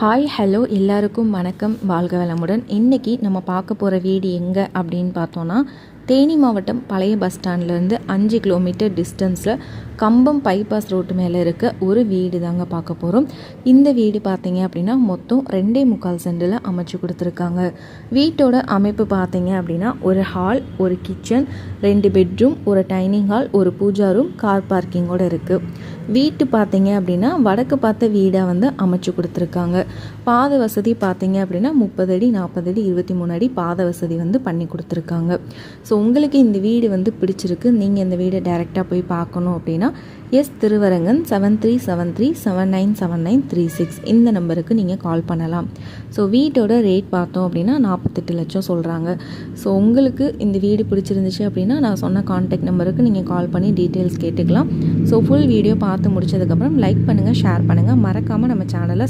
Hi hello எல்லாருக்கும் வணக்கம். வாழ்க வளமுடன். இன்றைக்கி நம்ம பார்க்க போகிற வீடு எங்கே அப்படின்னு பார்த்தோன்னா தேனி மாவட்டம் பழைய பஸ் ஸ்டாண்ட்லேருந்து அஞ்சு கிலோமீட்டர் டிஸ்டன்ஸில் கம்பம் பைபாஸ் ரோட்டு மேலே இருக்க ஒரு வீடு தாங்க பார்க்க போகிறோம் இந்த வீடு பார்த்தீங்க அப்படின்னா மொத்தம் ரெண்டே முக்கால் சென்டில் அமைச்சு கொடுத்துருக்காங்க. வீட்டோட அமைப்பு பார்த்தீங்க அப்படின்னா ஒரு ஹால் ஒரு கிச்சன் ரெண்டு பெட்ரூம் ஒரு டைனிங் ஹால் ஒரு பூஜா ரூம் கார் பார்க்கிங்கோடு இருக்குது வீட்டு பார்த்தீங்க அப்படின்னா வடக்கு பார்த்த வீடாக வந்து அமைச்சு கொடுத்துருக்காங்க. பாத வசதி பார்த்தீங்க அப்படின்னா முப்பது அடி நாற்பது அடி இருபத்தி மூணு அடி பாத வசதி வந்து பண்ணி கொடுத்துருக்காங்க. ஸோ உங்களுக்கு இந்த வீடு வந்து பிடிச்சிருக்கு. நீங்கள் இந்த வீடை டைரெக்டாக போய் பார்க்கணும் அப்படின்னா S Thiruvarangan seven three seven three seven nine seven nine three six இந்த நம்பருக்கு நீங்கள் கால் பண்ணலாம். ஸோ வீட்டோட ரேட் பார்த்தோம் அப்படின்னா நாற்பத்தெட்டு லட்சம் சொல்கிறாங்க ஸோ உங்களுக்கு இந்த வீடு பிடிச்சிருந்துச்சு அப்படின்னா நான் சொன்ன காண்டாக்ட் நம்பருக்கு நீங்கள் கால் பண்ணி டீட்டெயில்ஸ் கேட்டுக்கலாம். ஸோ ஃபுல் வீடியோ பார்த்து முடிச்சதுக்கப்புறம் லைக் பண்ணுங்கள் ஷேர் பண்ணுங்கள் மறக்காமல் நம்ம சேனலை